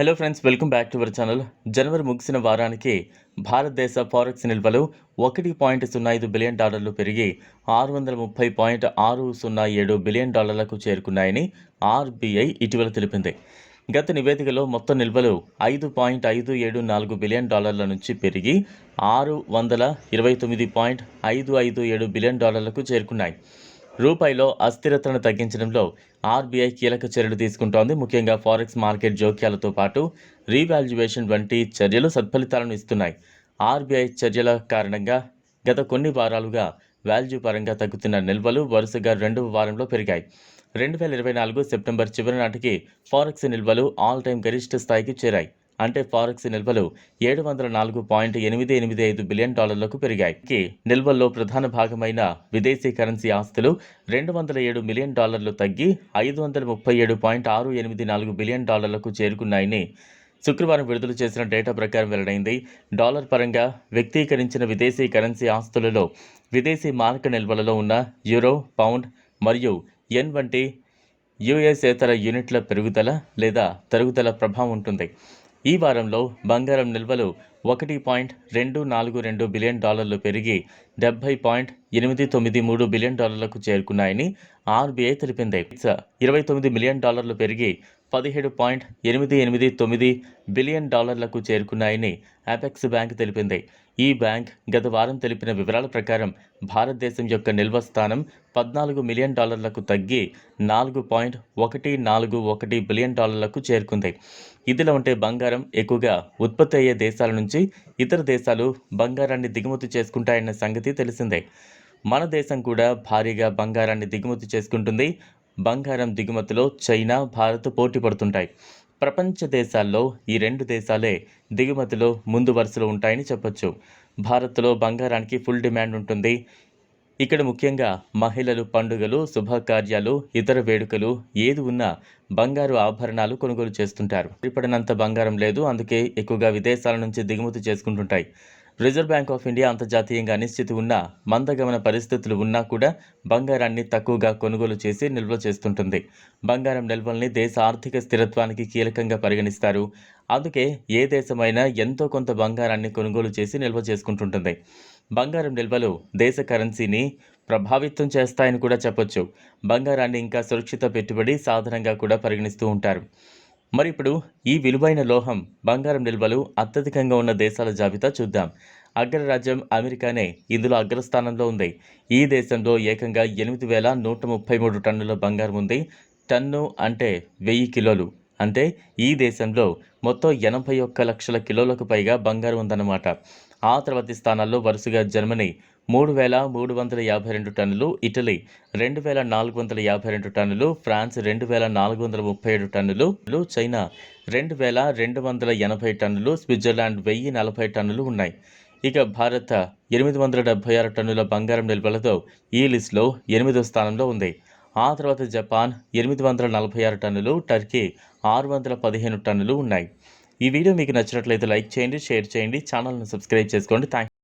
Hello friends welcome back to our channel జనవరి ముగిసిన వారానికి భారతదేశ ఫారెక్స్ నిల్వలు ఒకటి పాయింట్ సున్నా ఐదు బిలియన్ డాలర్లు పెరిగి ఆరు వందల ముప్పై పాయింట్ ఆరు సున్నా ఏడు బిలియన్ డాలర్లకు చేరుకున్నాయని ఆర్బీఐ ఇటీవల తెలిపింది. గత నివేదికలో మొత్తం నిల్వలు ఐదు పాయింట్ ఐదు ఏడు నాలుగు బిలియన్ డాలర్ల నుంచి పెరిగి ఆరు వందల ఇరవై తొమ్మిది పాయింట్ ఐదు ఐదు ఏడు బిలియన్ డాలర్లకు చేరుకున్నాయి. రూపాయిలో అస్థిరతను తగ్గించడంలో ఆర్బీఐ కీలక చర్యలు తీసుకుంటోంది. ముఖ్యంగా ఫారెక్స్ మార్కెట్ జోక్యాలతో పాటు రీవాల్యుయేషన్ వంటి చర్యలు సత్ఫలితాలను ఇస్తున్నాయి. ఆర్బీఐ చర్యల కారణంగా గత కొన్ని వారాలుగా వాల్యూ పరంగా తగ్గుతున్న నిల్వలు వరుసగా రెండవ వారంలో పెరిగాయి. రెండు వేల ఇరవై నాలుగు సెప్టెంబర్ చివరి నాటికి ఫారెక్స్ నిల్వలు ఆల్ టైం గరిష్ట స్థాయికి చేరాయి. అంటే ఫారెక్స్ నిల్వలు ఏడు వందల నాలుగు పాయింట్ ఎనిమిది ఎనిమిది ఐదు బిలియన్ డాలర్లకు పెరిగాయి. నిల్వల్లో ప్రధాన భాగమైన విదేశీ కరెన్సీ ఆస్తులు రెండు వందల ఏడు మిలియన్ డాలర్లు తగ్గి ఐదు వందల ముప్పై ఏడు పాయింట్ ఆరు ఎనిమిది నాలుగు బిలియన్ డాలర్లకు చేరుకున్నాయని శుక్రవారం విడుదల చేసిన డేటా ప్రకారం వెల్లడైంది. డాలర్ పరంగా వ్యక్తీకరించిన విదేశీ కరెన్సీ ఆస్తులలో విదేశీ మారక నిల్వలలో ఉన్న యూరో పౌండ్ మరియు ఎన్ వంటి యుఎస్ఏతర యూనిట్ల పెరుగుదల లేదా తరుగుదల ప్రభావం ఉంటుంది. ఈ వారంలో బంగారం నిల్వలు ఒకటి పాయింట్ రెండు నాలుగు రెండు బిలియన్ డాలర్లు పెరిగి డెబ్బై పాయింట్ ఎనిమిది తొమ్మిది మూడు బిలియన్ డాలర్లకు చేరుకున్నాయని ఆర్బీఐ తెలిపింది. ఇరవై తొమ్మిది మిలియన్ డాలర్లు పెరిగి పదిహేడు పాయింట్ ఎనిమిది ఎనిమిది తొమ్మిది బిలియన్ డాలర్లకు చేరుకున్నాయని అపెక్స్ బ్యాంక్ తెలిపింది. ఈ బ్యాంక్ గత వారం తెలిపిన వివరాల ప్రకారం భారతదేశం యొక్క నిల్వ స్థానం పద్నాలుగు మిలియన్ డాలర్లకు తగ్గి నాలుగు పాయింట్ ఒకటి నాలుగు ఒకటి బిలియన్ డాలర్లకు చేరుకుంది. ఇదిలా ఉంటే బంగారం ఎక్కువగా ఉత్పత్తి అయ్యే దేశాల నుంచి నుంచి ఇతర దేశాలు బంగారాన్ని దిగుమతి చేసుకుంటాయన్న సంగతి తెలిసిందే. మన దేశం కూడా భారీగా బంగారాన్ని దిగుమతి చేసుకుంటుంది. బంగారం దిగుమతిలో చైనా భారత్ పోటీ పడుతుంటాయి. ప్రపంచ దేశాల్లో ఈ రెండు దేశాలే దిగుమతిలో ముందు వరుసలో ఉంటాయని చెప్పొచ్చు. భారత్లో బంగారానికి ఫుల్ డిమాండ్ ఉంటుంది. ఇక్కడ ముఖ్యంగా మహిళలు పండుగలు శుభకార్యాలు ఇతర వేడుకలు ఏది ఉన్నా బంగారు ఆభరణాలు కొనుగోలు చేస్తుంటారు. సరిపడినంత బంగారం లేదు అందుకే ఎక్కువగా విదేశాల నుంచి దిగుమతి చేసుకుంటుంటాయి. రిజర్వ్ బ్యాంక్ ఆఫ్ ఇండియా అంతర్జాతీయంగా అనిశ్చితి ఉన్న మందగమన పరిస్థితులు ఉన్నా కూడా బంగారాన్ని తక్కువగా కొనుగోలు చేసి నిల్వ చేస్తుంటుంది. బంగారం నిల్వల్ని దేశ ఆర్థిక స్థిరత్వానికి కీలకంగా పరిగణిస్తారు. అందుకే ఏ దేశమైనా ఎంతో కొంత బంగారాన్ని కొనుగోలు చేసి నిల్వ చేసుకుంటుంటుంది. బంగారం నిల్వలు దేశ కరెన్సీని ప్రభావితం చేస్తాయని కూడా చెప్పొచ్చు. బంగారాన్ని ఇంకా సురక్షిత పెట్టుబడి సాధనంగా కూడా పరిగణిస్తూ ఉంటారు. మరి ఇప్పుడు ఈ విలువైన లోహం బంగారం నిల్వలు అత్యధికంగా ఉన్న దేశాల జాబితా చూద్దాం. అగ్రరాజ్యం అమెరికానే ఇందులో అగ్రస్థానంలో ఉంది. ఈ దేశంలో ఏకంగా ఎనిమిది వేల నూట ముప్పై మూడు టన్నుల బంగారం ఉంది. టన్ను అంటే వెయ్యి కిలోలు. అంటే ఈ దేశంలో మొత్తం ఎనభై ఒక్క లక్షల కిలోలకు పైగా బంగారం ఉందన్నమాట. ఆ తర్వాతి స్థానాల్లో వరుసగా జర్మనీ మూడు వేల మూడు వందల యాభై రెండు టన్నులు ఇటలీ రెండు వేల నాలుగు వందల యాభై రెండు టన్నులు ఫ్రాన్స్ రెండు వేల నాలుగు వందల ముప్పై ఏడు టన్నులు చైనా రెండు వేల రెండు వందల ఎనభై టన్నులు స్విట్జర్లాండ్ వెయ్యి నలభై టన్నులు ఉన్నాయి. ఇక భారత్ ఎనిమిది వందల డెబ్బై ఆరు టన్నుల బంగారం నిల్వలతో ఈ లిస్టులో ఎనిమిదో స్థానంలో ఉంది. ఆ తర్వాత జపాన్ ఎనిమిది వందల నలభై ఆరు టన్నులు టర్కీ ఆరు వందల పదిహేను టన్నులు ఉన్నాయి. ఈ వీడియో మీకు నచ్చినట్లయితే లైక్ చేయండి షేర్ చేయండి ఛానల్ను సబ్స్క్రైబ్ చేసుకోండి. థ్యాంక్